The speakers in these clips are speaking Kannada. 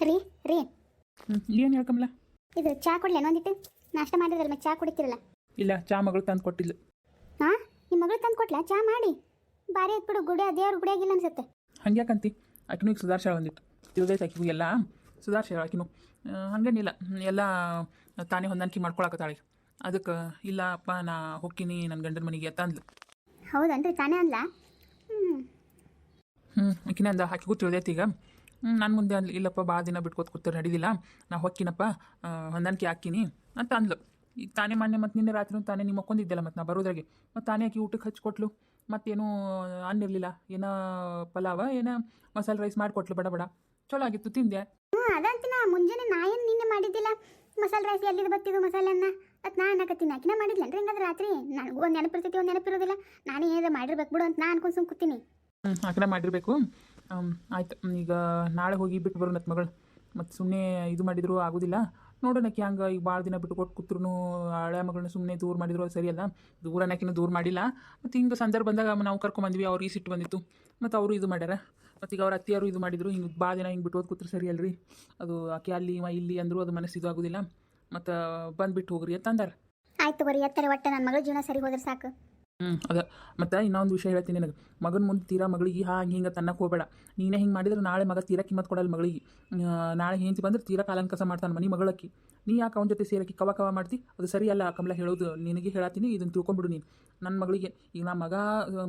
ರೀ ರೀ. ಹ್ಞೂ ಏನು ಹೇಳ್ಕಂಬ್ಲ? ಇದು ಚಾ ಕೊಡ್ಲೇನು ಒಂದಿಟ್ಟು? ನಾಷ್ಟ ಮಾಡಿದ್ರಲ್ಲ ಮತ್ತೆ ಚಾ ಕುಡಿತಿರಲ್ಲ? ಇಲ್ಲ ಚಾ ಮಗಳು ತಂದು ಕೊಟ್ಟಿಲ್ಲ. ಹಾಂ ನಿಮ್ಮ ಮಗಳು ತಂದು ಕೊಟ್ಲಾ? ಚಾ ಮಾಡಿ. ಬಾರಿ ಬಿಡು ಗುಡಿ ದೇವ್ರ ಗುಡಿಯಾಗಿಲ್ಲ ಅನ್ಸುತ್ತೆ. ಹಂಗ್ಯಾಕಂತಿ? ಆಕಿನೂ ಈಗ ಸುಧಾರ್ಸಾಳ ಒಂದಿಟ್ಟು ತಿಳಿದೈತೆ ಆಕಿಗೂ ಎಲ್ಲ. ಸುಧಾರ್ಸಾಳ ಆಕಿನೂ. ಆ, ಹಂಗೇನಿಲ್ಲ. ಎಲ್ಲ ತಾನೇ ಹೊಂದಾಣಿಕೆ ಮಾಡ್ಕೊಳಕತ್ತಾಳೆ. ಅದಕ್ಕೆ ಇಲ್ಲ ಅಪ್ಪ ನಾ ಹೋಗ್ತೀನಿ ನನ್ನ ಗಂಡನ ಮನೆಗೆ ಅಂತ ಅಂದ್ಲು. ಹೌದನ್ರಿ ತಾನೇ ಅನ್ಲ ಹ್ಞೂ ಹ್ಞೂ ಆಕಿನ ಅಂದ ಆಕಿಗೂ ತಿಳಿದೈತೆ ಈಗ. ನನ್ನ ಮುಂದೆ ಅಲ್ಲಿ ಇಲ್ಲಪ್ಪ ಭಾಳ ದಿನ ಬಿಟ್ಕೋತ ಕೂತಾರೆ ನಡೀದಿಲ್ಲ. ನಾ ಹೊಕ್ಕಿನಪ್ಪ ಹೊಂದಾಣಿಕೆ ಹಾಕಿನಿ ಅಂತ ಅಂದ್ಲು. ಈಗ ತಾನೇ ಮಾನ್ಯ ಮತ್ತು ನಿನ್ನೆ ರಾತ್ರಿ ತಾನೇ ನಿಮ್ಮ ಮಕ್ಕೊಂದಿದ್ದೆಲ್ಲ ಮತ್ತು ನಾ ಬರೋದ್ರಾಗೆ. ಮತ್ತು ತಾನೇ ಆಕಿ ಊಟಕ್ಕೆ ಹಚ್ಕೊಟ್ಲು. ಮತ್ತೇನೂ ಅನ್ನಿರಲಿಲ್ಲ. ಏನೋ ಪಲಾವ ಏನೋ ಮಸಾಲೆ ರೈಸ್ ಮಾಡಿಕೊಟ್ಲು ಬಡ ಬಡ. ಚಲೋ ಆಗಿತ್ತು ತಿಂದೆ. ಹ್ಞೂ ಅದಂತಿನ ಮುಂಜಾನೆ ನಾ ಏನು ನಿನ್ನೆ ಮಾಡಿದ್ದಿಲ್ಲ? ಮಸಾಲೆ ರೈಸ್ ಎಲ್ಲಿದು ಬತ್ತಿದ್ದು ಮಸಾಲೆ ಅನ್ನ ಅದು ನಾ ಅನ್ನಕತ್ತೀನಿ ಆಕಿನ ಮಾಡಿದ್ಲೇನ್ರಿ ಹಂಗಾದ್ರೆ ರಾತ್ರಿ? ನನಗೂ ಒಂದು ನೆನಪಿರ್ತೈತಿ ಒಂದು ನೆನಪಿರೋದಿಲ್ಲ ನಾನೇ ಏನಾದ್ರು ಮಾಡಿರ್ಬೇಕು ಬಿಡು ಅಂತ ನಾ ಅನ್ಕೊಂಡು ಸುಮ್ ಕೂತೀನಿ. ಹ್ಞೂ ಹಾಕನ ಮಾಡಿರಬೇಕು. ಆಯ್ತು. ಈಗ ನಾಳೆ ಹೋಗಿ ಬಿಟ್ಟು ಬರೋಣತ್ ಮಗಳು. ಮತ್ತು ಸುಮ್ಮನೆ ಇದು ಮಾಡಿದ್ರು, ಆಗೋದಿಲ್ಲ. ನೋಡೋಣಕ್ಕೆ ಹಂಗೆ ಈಗ ಭಾಳ ದಿನ ಬಿಟ್ಟು ಕೊಟ್ಟು ಕೂತ್ರು ಹಳೆ ಮಗಳನ್ನ ಸುಮ್ಮನೆ ದೂರ ಮಾಡಿದ್ರು, ಅದು ಸರಿಯಲ್ಲ. ದೂರ ಅನ್ನೋಕ್ಕಿಂತ ದೂರ ಮಾಡಿಲ್ಲ. ಮತ್ತು ಹಿಂಗೆ ಸಂದರ್ಭ ಬಂದಾಗ ನಾವು ಕರ್ಕೊಂಬಂದ್ವಿ ಅವ್ರಿಗೆ ಸಿಟ್ಟು ಬಂದಿತ್ತು. ಮತ್ತು ಅವರು ಇದು ಮಾಡ್ಯಾರ. ಮತ್ತು ಈಗ ಅವ್ರ ಅತ್ತಿಯವರು ಇದು ಮಾಡಿದ್ರು. ಹಿಂಗೆ ಭಾಳ ದಿನ ಹಿಂಗೆ ಬಿಟ್ಟು ಹೋದ್ ಕೂತ್ರು ಸರಿ ಅಲ್ರಿ ಅದು ಆಕೆ ಅಲ್ಲಿ ಇಲ್ಲಿ ಅಂದರೂ ಅದು ಮನಸ್ಸು ಇದು ಆಗೋದಿಲ್ಲ. ಮತ್ತು ಬಂದುಬಿಟ್ಟು ಹೋಗ್ರಿ ಅಂತ ಆಯ್ತು ಬರೀ ಎತ್ತರ ಒಟ್ಟೆ ನನ್ನ ಮಗಳ ಜೀವನ ಸರಿ ಹೋದ್ರೆ ಸಾಕು. ಹ್ಞೂ ಅದ, ಮತ್ತು ಇನ್ನೊಂದು ವಿಷಯ ಹೇಳ್ತೀನಿ ನಿನಗೆ. ಮಗನ ಮುಂದೆ ತೀರಾ ಮಗಳಿಗೆ ಹಾ, ಹಿಂಗೆ ತನ್ನಕ್ಕೆ ಹೋಗಬೇಡ. ನೀನೇ ಹಿಂಗೆ ಮಾಡಿದ್ರೆ ನಾಳೆ ಮಗ ತೀರಾ ಕಿಮ್ಮತ್ ಕೊಡಲ್ಲ ಮಗಳಿಗೆ. ನಾಳೆ ಹೆಂಡತಿ ಬಂದ್ರೆ ತೀರಾ ಕಾಲಂಕಸ ಮಾಡ್ತಾನೆ ಮನೆ ಮಗಳಕ್ಕಿ. ನೀ ಯಾಕೆ ಅವನ ಜೊತೆ ಸೇರಕ್ಕೆ ಕವ ಕವ ಮಾಡ್ತಿ? ಅದು ಸರಿಯಲ್ಲ ಕಮಲ ಹೇಳೋದು, ನಿನಗೆ ಹೇಳತ್ತೀನಿ ಇದನ್ನು ತಿಳ್ಕೊಂಬಿಡು ನೀನು. ನನ್ನ ಮಗಳಿಗೆ, ಈಗ ನಾ ಮಗ,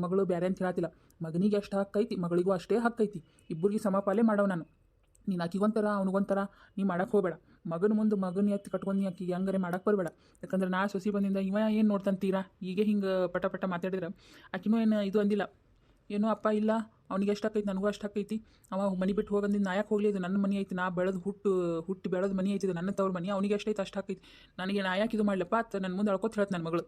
ಮಗಳು ಬೇರೆ ಅಂತ ಹೇಳತ್ತಿಲ್ಲ ಮಗನಿಗೆ ಎಷ್ಟು ಹಕ್ಕೈತಿ ಮಗಳಿಗೂ ಅಷ್ಟೇ ಹಕ್ಕೈತಿ ಇಬ್ಬರಿಗೆ ಸಮಪಾಲೆ ಮಾಡೋ ನಾನು. ನೀನು ಆಕಿಗೊಂಥರ ಅವ್ನಿಗೊಂಥರ ನೀ ಮಾಡಕ್ಕೆ ಹೋಗಬೇಡ. ಮಗನ ಮುಂದೆ ಮಗನ ಎತ್ತಿ ಕಟ್ಕೊಂಡು ಆಕಿಗೆ ಹಂಗಾರೆ ಮಾಡಕ್ಕೆ ಬರಬೇಡ. ಯಾಕಂದ್ರೆ ನಾ ಸೊಸಿ ಬಂದಿಂದ ಇವ ಏನು ನೋಡ್ತಂತೀರಾ ಹೀಗೆ ಹಿಂಗೆ ಪಟ ಪಟ ಮಾತಾಡಿದ್ರೆ ಆಕಿನೂ ಏನು ಇದು ಅಂದಿಲ್ಲ. ಏನೋ ಅಪ್ಪ ಇಲ್ಲ, ಅವ್ನಿಗೆ ಎಷ್ಟು ಹಾಕೈತಿ ನನಗೂ ಅಷ್ಟು ಹಾಕೈತಿ ಅವ ಮನೆ ಬಿಟ್ಟು ಹೋಗಂದಿಂದ ನಾ ಯಾಕೆ ಹೋಗಲಿ, ಇದು ನನ್ನ ಮನೆ ಐತಿ, ನಾ ಬೆಳೆದು ಹುಟ್ಟು ಹುಟ್ಟು ಬೆಳೆದ ಮನೆ ಐತಿ ನನ್ನ ತವ್ರ ಮನೆ, ಅವನಿಗೆ ಎಷ್ಟೈತೆ ಅಷ್ಟು ಹಾಕೈತಿ ನನಗೆ ನಾ ಯಾಕೆ ಇದು ಮಾಡ್ಲಪ್ಪ ಅತ್ತ ನನ್ನ ಮುಂದೆ ಅಳ್ಕೊತ ಹೇಳ್ತ ನನ್ನ ಮಗಳು.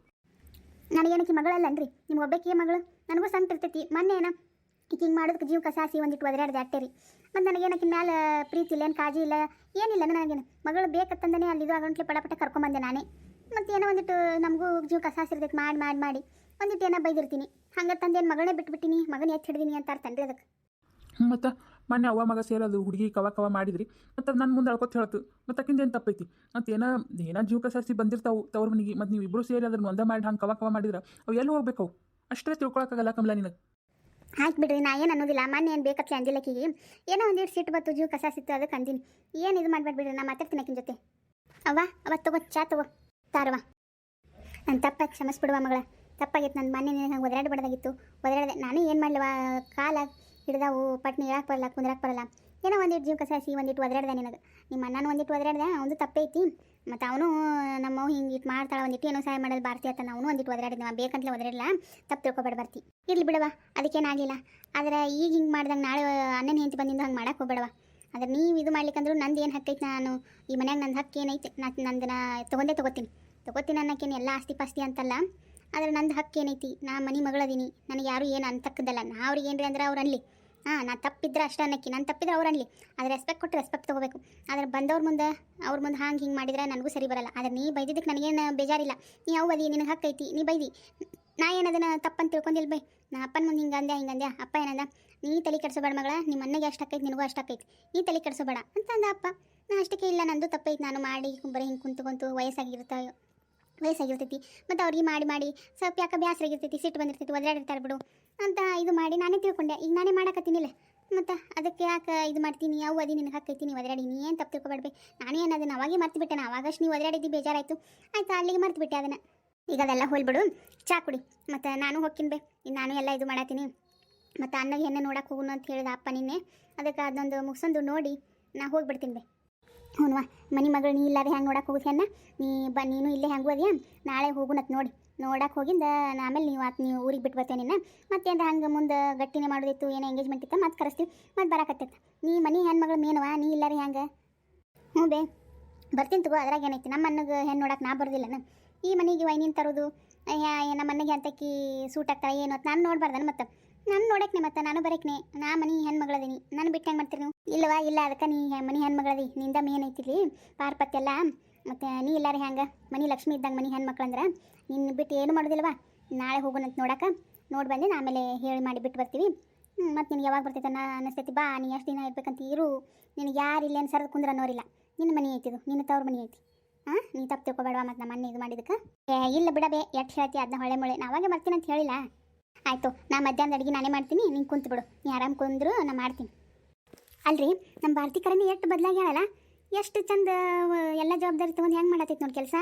ನನಗೇನಕ್ಕೆ ಮಗಳಲ್ಲನ್ರಿ? ನಿಮ್ಮ ಒಬ್ಬಕ್ಕೆ ಮಗಳು? ನನಗೂ ಸಂತ ಇರ್ತೈತಿ, ಮೊನ್ನೆ ಏನ ಹಿಂಗೆ ಮಾಡೋದಕ್ಕೆ ಜೀವ ಕಸಾಸಿ ಒಂದಿಟ್ಟು ಒದರಾಡ್ದು ಅಟ್ಟೆ ರೀ ಮತ್ತು ನನಗೇನಕ್ಕಿನ ಮ್ಯಾಲೆ ಪ್ರೀತಿ ಇಲ್ಲ, ಏನು ಕಾಜಿ ಇಲ್ಲ, ಏನಿಲ್ಲ ನನಗೇನು ಮಗಳು ಬೇಕತ್ತಂದನೇ ಅಲ್ಲಿ ಇದು ಆಗಂಟ್ಲೆ ಪಡಪಟ ಪಟ ಕರ್ಕೊಂಬಂದೆ ನಾನೇ. ಮತ್ತು ಏನೋ ಒಂದಿಟ್ಟು ನಮಗೂ ಜೀವ ಕಸಾಸಿ ಇರ್ತೈತಿ ಮಾಡಿ ಮಾಡಿ ಮಾಡಿ. ಒಂದಿಟ್ಟು ಏನೋ ಬೈದಿರ್ತೀನಿ. ಹಂಗೆ ತಂದೇನು ಮಗಳನ್ನೇ ಬಿಟ್ಬಿಟ್ಟಿನಿ, ಮಗನ ಎತ್ತಿ ಹಿಡಿದೀನಿ ಅಂತ ಅರ್ಥನ್ರಿ ಅದಕ್ಕೆ ಮತ್ತು ಮೊನ್ನೆ ಅವ್ವ ಮಗ ಸೇರೋದು, ಹುಡುಗಿ ಕವ ಕವ ಮಾಡಿದ್ರಿ. ಮತ್ತು ನನ್ನ ಮುಂದೆ ಅಳ್ಕೊತ ಹೇಳ್ತು, ಮತ್ತು ಅಕ್ಕಿಂದ ಏನು ತಪ್ಪೈತಿ? ಮತ್ತು ಏನೋ ಏನೋ ಜೀವಕ ಶಾಸ್ತಿ ಬಂದಿರ್ತಾವು, ತವ್ರ ಮನೆಗೆ. ಮತ್ತು ನೀವು ಇಬ್ಬರು ಸೇರಿ ಅದನ್ನು ಒಂದೇ ಮಾಡಿ, ಹಂಗೆ ಕವ ಕವ ಮಾಡಿದ್ರೆ, ಅವು ಎಲ್ಲಿ ಹೋಗ್ಬೇಕು ಅಷ್ಟೇ ತಿಳ್ಕೊಳಕ್ಕಾಗಲ್ಲ ಕಮಲ ನಿನಗೆ ಆಯ್ತು ಬಿಡ್ರಿ, ನಾ ಏನು ಅನ್ನೋದಿಲ್ಲ. ಮೊನ್ನೆ ಏನು ಬೇಕತ್ಲೆ ಅಂದಿಲ್ಲಕ್ಕಿಗೆ ಏನೋ ಒಂದಿಟ್ಟು ಸಿಟ್ಟು ಬತ್ತು ಜೀವ ಕಸ ಸಿತ್ತು ಅದಕ್ಕೆ ಅಂದಿನಿ. ಏನು ಇದು ಮಾಡ್ಬೇಡ ಬಿಡ್ರಿ, ನಾ ಮಾತಾಡ್ತೀನಿ ಆಕಿನ ಜೊತೆ. ಅವ್ವ ಅವ ತಗೋ, ಚಾ ತಗೋ. ತಾರವ್ವ. ನನ್ನ ತಪ್ಪ, ಕ್ಷಮಿಸ್ಬಿಡುವ ಮಗಳ. ತಪ್ಪಾಗಿತ್ತು ನನ್ನ ಮೊನ್ನೆ ನಿನಗೆ ಹಂಗೆ ಒದರಾಡಬಾರ್ದಾಗಿತ್ತು ಒದರಾಡದೆ, ನಾನು ಏನು ಮಾಡಲಿವ ಕಾಲ ಹಿಡ್ದಾವು, ಪಟ್ನಿ ಹೇಳಕ್ಕೆ ಬರಲ್ಲ ಕುಂದ್ರಕ್ಕೆ ಬರಲ್ಲ. ಏನೋ ಒಂದಿಟ್ಟು ಜೀವ ಕಸಾಸಿ ಒಂದಿಟ್ಟು ಒದರಾಡ್ದೆ ನಿನಗೆ. ನಿಮ್ಮ ಅಣ್ಣನ ಒಂದಿಟ್ಟು ಒದರಾಡ್ದೆ ಅವನು ತಪ್ಪೈತಿ. ಮತ್ತು ಅವನು ನಮ್ಮ ಹಿಂಗೆ ಇಟ್ಟು ಮಾಡ್ತಾಳೆ ಒಂದಿಟ್ಟು ಏನೋ ಸಹಾಯ ಮಾಡೋದು ಬಾರ್ತಿ ಅಂತ ಅವನು ಒಂದಿಟ್ಟು ಒದರಾಡಿದ್ವ. ಬೇಕಂತಲೇ ಒದರಾಡಲ್ಲ ತಪ್ಪು ತಿಳ್ಕೊಬೇಡ ಬರ್ತಿ. ಇರ್ಲಿ ಬಿಡವ ಅದಕ್ಕೇನಾಗಲಿಲ್ಲ. ಆದರೆ ಈಗ ಹಿಂಗೆ ಮಾಡ್ದಂಗೆ ನಾಳೆ ಅಣ್ಣನ ಹೆಂಡತಿ ಬಂದಿಂದ ಹಂಗೆ ಮಾಡಕ್ಕೆ ಹೋಗ್ಬೇಡವ ಆದ್ರೆ ನೀವು ಇದು ಮಾಡ್ಲಿಕ್ಕಂದ್ರೂ ನಂದು ಏನು ಹಕ್ಕೈತೆ ನಾನು? ಈ ಮನ್ಯಾಗ ನಂದು ಹಕ್ಕು ಏನೈತೆ? ನಾನು ನಂದನ್ನ ತೊಗೊಂಡೇ ತೊಗೋತೀನಿ. ತೊಗೋತೀನಿ ಅನ್ನೋಕ್ಕೇನು ಎಲ್ಲ ಆಸ್ತಿ ಪಾಸ್ತಿ ಅಂತಲ್ಲ. ಆದರೆ ನಂದು ಹಕ್ಕು ಏನೈತಿ? ನಾ ಮನೆ ಮಗಳದೀನಿ. ನನಗೆ ಯಾರು ಏನು ಅಂತಕ್ಕದಲ್ಲ ನಾ ಅವ್ರಿಗೆ ಏನ್ರಿ ಅಂದ್ರೆ ಅವ್ರು ಅನ್ಲಿ ಹಾಂ ನಾನು ತಪ್ಪಿದ್ರೆ ಅಷ್ಟೇ ಅನ್ನಕ್ಕೆ. ನಾನು ತಪ್ಪಿದ್ರೆ ಅವ್ರು ಅನ್ಲಿ. ಆದರೆ ರೆಸ್ಪೆಕ್ಟ್ ಕೊಟ್ಟು ರೆಸ್ಪೆಕ್ಟ್ ತೊಗೋಬೇಕು. ಆದರೆ ಬಂದವ್ರ ಮುಂದೆ, ಅವ್ರ ಮುಂದೆ ಹಾಂಗೆ ಹಿಂಗೆ ಮಾಡಿದ್ರೆ ನನಗೂ ಸರಿ ಬರಲ್ಲ. ಆದರೆ ನೀ ಬೈದಿದ್ದಕ್ಕೆ ನನಗೇನು ಬೇಜಾರಿಲ್ಲ. ನೀ ಅವು ಅದಿ, ನಿನಗೆ ಹಕ್ಕೈತಿ ನೀ ಬೈದಿ. ನಾ ಏನದನ್ನ ತಪ್ಪಂತ ತಿಳ್ಕೊಂಡಿಲ್ಲ ಬೈ. ನಾ ಅಪ್ಪನ ಮುಂದೆ ಹಿಂಗೆ ಅಂದೆ ಹಿಂಗೆ ಅಂದೆ ಅಪ್ಪ ಏನಂದ? ನೀ ತಲೆ ಕೆಡಿಸೋಬೇಡ ಮಗಳ ನಿಮ್ಮ ಅಣ್ಣಗೆ ಅಷ್ಟು ಆಕೈತಿ ನಿನಗೂ ಅಷ್ಟು ಆಕೈತಿ ನೀ ತಲೆ ಕೆಡಿಸೋಬೇಡ ಅಂತ ಅಂದ ಅಪ್ಪ. ನಾ ಅಷ್ಟಕ್ಕೆ ಇಲ್ಲ, ನಂದು ತಪ್ಪೈತಿ. ನಾನು ಮಾಡಿ, ಬರೀ ಹಿಂಗೆ ಕುಂತು ಕುಂತು ವಯಸ್ಸಾಗಿರ್ತಾ, ವಯಸ್ಸಾಗಿರ್ತೈತಿ. ಮತ್ತು ಅವ್ರಿಗೆ ಮಾಡಿ ಮಾಡಿ, ಸ್ವಲ್ಪ ಯಾಕೆ ಬೇಸರಾಗಿರ್ತೈತಿ ಸಿಟ್ಟು ಬಂದಿರ್ತೈತಿ, ಒದರಾಡಿರ್ತಾರೆ ಬಿಡು. ಅಂತ ಇದು ಮಾಡಿ ನಾನೇ ತಿಳ್ಕೊಂಡೆ. ಈಗ ನಾನೇ ಮಾಡಕತ್ತೀನಿಲ್ಲ ಮತ್ತು ಅದಕ್ಕೆ ಯಾಕೆ ಇದು ಮಾಡ್ತೀನಿ? ಯಾವ ಅದಿ ನಿನಗೆ ಹಾಕೈತಿ ನೀವು ಒದರಾಡಿ? ನೀ ಏನು ತಪ್ಪು ತಿಳ್ಕೊಬೇಡ ನಾನೇ ಅದನ್ನು ಅವಾಗೇ ಮರ್ತು ಬಿಟ್ಟೆ ನಾ. ಅವಾಗಷ್ಟು ನೀವು ಒದರಾಡಿದ್ದು ಬೇಜಾರಾಯಿತು. ಆಯ್ತು, ಅಲ್ಲಿಗೆ ಮರ್ತು ಬಿಟ್ಟೆ ಅದನ್ನು. ಈಗ ಅದೆಲ್ಲ ಹೋಲ್ಬಿಡು. ಚಾ ಕುಡಿ. ಮತ್ತು ನಾನು ಹೋಗ್ತೀನಿ ಬೇ. ಈಗ ನಾನು ಎಲ್ಲ ಇದು ಮಾಡತ್ತೀನಿ. ಮತ್ತು ಅನ್ನಗೆ ಹೆಣ್ಣೆ ನೋಡಕ್ಕೆ ಹೋಗುನು ಅಂತ ಹೇಳಿದ ಅಪ್ಪ ನಿನ್ನೆ. ಅದಕ್ಕೆ ಅದೊಂದು ಮುಗಿಸೊಂದು ನೋಡಿ ನಾ ಹೋಗ್ಬಿಡ್ತೀನಿ ಬೇ. ಹ್ಞೂ ಮನೆ ಮಗಳು ನೀ ಇಲ್ಲಾರೆ ಹೆಂಗೆ ನೋಡಕ್ಕೆ ಹೋಗುದು ಹೆಣ್ಣ? ನೀ ಬ ನೀನು ಇಲ್ಲೇ ಹೆಂಗೆ ಹೋದ್ಯಾ ನಾಳೆ ಹೋಗುನತ್ ನೋಡಿ. ನೋಡಕ್ಕೆ ಹೋಗಿಂದ ಆಮೇಲೆ ನೀವು ಆತ್ ನೀವು ಊರಿಗೆ ಬಿಟ್ಟು ಬರ್ತೇನೆ ನಿನ್ನ. ಮತ್ತೇನು ಹಂಗೆ ಮುಂದೆ ಗಟ್ಟಿನೇ ಮಾಡೋದಿತ್ತು, ಏನೋ ಎಂಗೇಜ್ಮೆಂಟ್ ಇತ್ತು, ಮತ್ತೆ ಕರೆಸ್ತೀವಿ, ಮತ್ತೆ ಬರಕತ್ತೈತೆ ನೀ ಮನೆ ಹೆಣ್ಮಗಳು ಮೇನವಾ ನೀ ಇಲ್ಲರಿ ಹ್ಯಾಂಗೆ ಹ್ಞೂ ಬೇ, ಬರ್ತೀನಿ ತಗೋ, ಅದ್ರಾಗ ಏನೈತಿ, ನಮ್ಮ ಅಣ್ಣಗೆ ಹೆಣ್ಣು ನೋಡಕ್ಕೆ ನಾ ಬರೋದಿಲ್ಲನ ಈ ಮನೆಗೆ ವೈನಿನ್ ತರೋದು ನಮ್ಮ ಅಣ್ಣಗೆ ಅಂತಕ್ಕಿ ಸೂಟ್ ಆಗ್ತಾಳೆ ಏನು ಅಂತ ನಾನು ನೋಡ್ಬಾರ್ದನ ಮತ್ತೆ. ನಾನು ನೋಡಕ್ನೆ ಮತ್ತೆ, ನಾನು ಬರಕ್ನೆ, ನಾ ಮನೆ ಹೆಣ್ಮಗಳದೀನಿ. ನಾನು ಬಿಟ್ಟು ಹೆಂಗೆ ಮಾಡ್ತೀರಿ ನೀವು? ಇಲ್ಲವಾ, ಇಲ್ಲ, ಅದಕ್ಕೆ ನೀ ಮನೆ ಹೆಣ್ಮಗಳದಿ, ನಿಂದ ಮೇನ್ ಐತಿಲಿ ಎಲ್ಲ ಮತ್ತು ನೀ ಇಲ್ಲಾರ ಹೆಂಗೆ ಮನೆ ಲಕ್ಷ್ಮಿ ಇದ್ದಂಗೆ ಮನೆ ಹೆಣ್ಮಕ್ಳು ಅಂದ್ರೆ ನಿನ್ನ ಬಿಟ್ಟು ಏನು ಮಾಡೋದಿಲ್ವಾ? ನಾಳೆ ಹೋಗೋಣಂತ ನೋಡಕ್ಕೆ ನೋಡಿ ಬಂದು ಆಮೇಲೆ ಹೇಳಿ ಮಾಡಿ ಬಿಟ್ಟು ಬರ್ತೀವಿ. ಮತ್ತು ನಿನಗೆ ಯಾವಾಗ ಬರ್ತೈತೆ ನಾ ಅನ್ನಿಸ್ತೈತಿ ಬಾ, ನೀ ಎಷ್ಟು ದಿನ ಇರ್ಬೇಕಂತ ಇರು. ನಿನಗೆ ಯಾರು ಇಲ್ಲೇನು ಸರದ ಕುಂದ್ರ ಅನ್ನೋರಿಲ್ಲ. ನಿನ್ನ ಮನೆ ಐತಿದು ನಿನ್ನ ತವ್ರ ಮನೆ ಐತಿ. ಹಾಂ ನೀ ತಪ್ಪು ತಿಳ್ಕೊಬೇಡವಾ ಮತ್ತು ನಮ್ಮ ಮನೆ ಇದು ಮಾಡಿದಕ್ಕೆ? ಏ, ಇಲ್ಲ ಬಿಡಬೇ, ಎಷ್ಟು ಹೇಳ್ತಿ ಅದನ್ನ ಹೊಳೆ ಮೊಳೆ. ನಾವಾಗೆ ಬರ್ತೀನಿ ಅಂತ ಹೇಳಿಲ್ಲ. ಆಯಿತು, ನಾ ಮಧ್ಯಾಹ್ನದ ಅಡುಗೆ ನಾನೇ ಮಾಡ್ತೀನಿ, ನೀನು ಕುಂತು ಬಿಡು ನೀ ಆರಾಮ್ ಕುಂದ್ರು ನಾ ಮಾಡ್ತೀನಿ. ಅಲ್ರಿ ನಮ್ಮ ಭಾರತಿ ಕರೆನೇ ಎಷ್ಟು ಬದಲಾಗ್ಯಾಳಲ್ಲ ಎಷ್ಟು ಚಂದ ಎಲ್ಲ ಜವಾಬ್ದಾರಿ ತಗೊಂಡು ಹೆಂಗೆ ಮಾಡತ್ತೈತೆ ನೋಡಿ ಕೆಲಸ?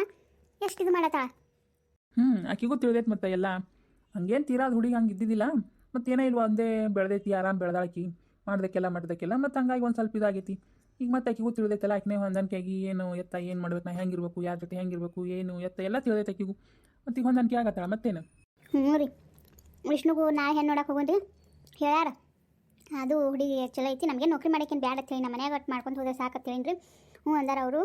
ಎಷ್ಟು ಇದು ಮಾಡತ್ತಾಳ ಹ್ಞೂ ಆಕಿಗೂ ತಿಳಿದೈತೆ ಮತ್ತೆ ಎಲ್ಲ. ಹಂಗೇನು ತೀರಾ ಅದು ಹುಡುಗಿ ಹಂಗೆ ಇದ್ದಿದ್ದಿಲ್ಲ. ಮತ್ತು ಏನೋ ಇಲ್ವಾ ಒಂದೇ ಬೆಳೆದೈತಿ ಆರಾಮ್ ಬೆಳೆದಾಕಿ ಮಾಡ್ದಕ್ಕೆಲ್ಲ ಮಾಡ್ದಕ್ಕೆಲ್ಲ. ಮತ್ತು ಹಂಗಾಗಿ ಒಂದು ಸ್ವಲ್ಪ ಇದಾಗೈತಿ. ಈಗ ಮತ್ತೆ ಆಕಿಗೂ ತಿಳಿದೈತಲ್ಲ ಆಕಿನೇ ಹೊಂದಾಣಿಕೆಯಾಗಿ ಏನು ಎತ್ತ ಏನು ಮಾಡ್ಬೇಕು ನಾ ಹೆಂಗಿರ್ಬೇಕು ಯಾರ ಜೊತೆ ಹೆಂಗಿರ್ಬೇಕು ಏನು ಎತ್ತ ಎಲ್ಲ ತಿಳಿದೈತೆ ಆಕಿಗೂ. ಮತ್ತು ಈಗ ಹೊಂದಾಣಿಕೆ ಆಗತ್ತಾಳ ಮತ್ತೇನು? ಹ್ಞೂ ರೀ. ವಿಷ್ಣುಗೂ ನಾ ಹೆಣ್ಣು ನೋಡಕ್ಕೆ ಹೋಗೋಣ್ರಿ ಹೇಳ್ಯಾರ? ಅದು ಹುಡುಗಿ ಚಲೋ ಐತಿ ನಮಗೆ ನೌಕರಿ ಮಾಡೋಕ್ಕೇನು ಬ್ಯಾಡ ಅಂತೇಳಿ ನಮ್ಮ ಮನ್ಯಾಗ ಒಟ್ಟು ಮಾಡ್ಕೊಂಡು ಹೋದ್ರೆ ಸಾಕತ್ತೇಳಿ ಹ್ಞೂ ಅಂದಾರ ಅವರು.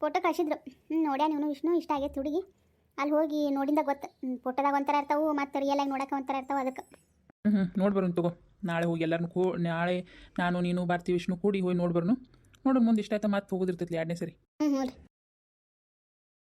ಫೋಟೋ ಕಳಿಸಿದ್ರು. ಹ್ಞೂ ನೋಡ್ಯಾ ನೀವು ವಿಷ್ಣು ಇಷ್ಟ ಆಗೈತೆ ಹುಡುಗಿ. ಅಲ್ಲಿ ಹೋಗಿ ನೋಡಿಂದ ಗೊತ್ತು. ಫೋಟೋದಾಗ ಒಂಥರ ಇರ್ತಾವು ಮತ್ತು ರಿಯಲ್ ಆಗಿ ನೋಡೋಕೆ ಒಂಥರ ಇರ್ತಾವೆ ಅದಕ್ಕೆ. ಹ್ಞೂ ಹ್ಞೂ ನೋಡಿ ಬರೋಣ ತಗೋ. ನಾಳೆ ಹೋಗಿ ಎಲ್ಲರನ್ನು ಕೂ ನಾಳೆ ನಾನು ನೀನು ಬರ್ತೀವಿ ವಿಷ್ಣು ಕೂಡಿ ಹೋಗಿ ನೋಡಿ ಬರೋಣ ನೋಡೋಣ ಮುಂದೆ ಇಷ್ಟ ಆಯ್ತಾ ಮತ್ತೆ ಹೋಗೋದಿರ್ತೈತಿ ಎರಡನೇ ಸರಿ. ಹ್ಞೂ ಹ್ಞೂ ರೀ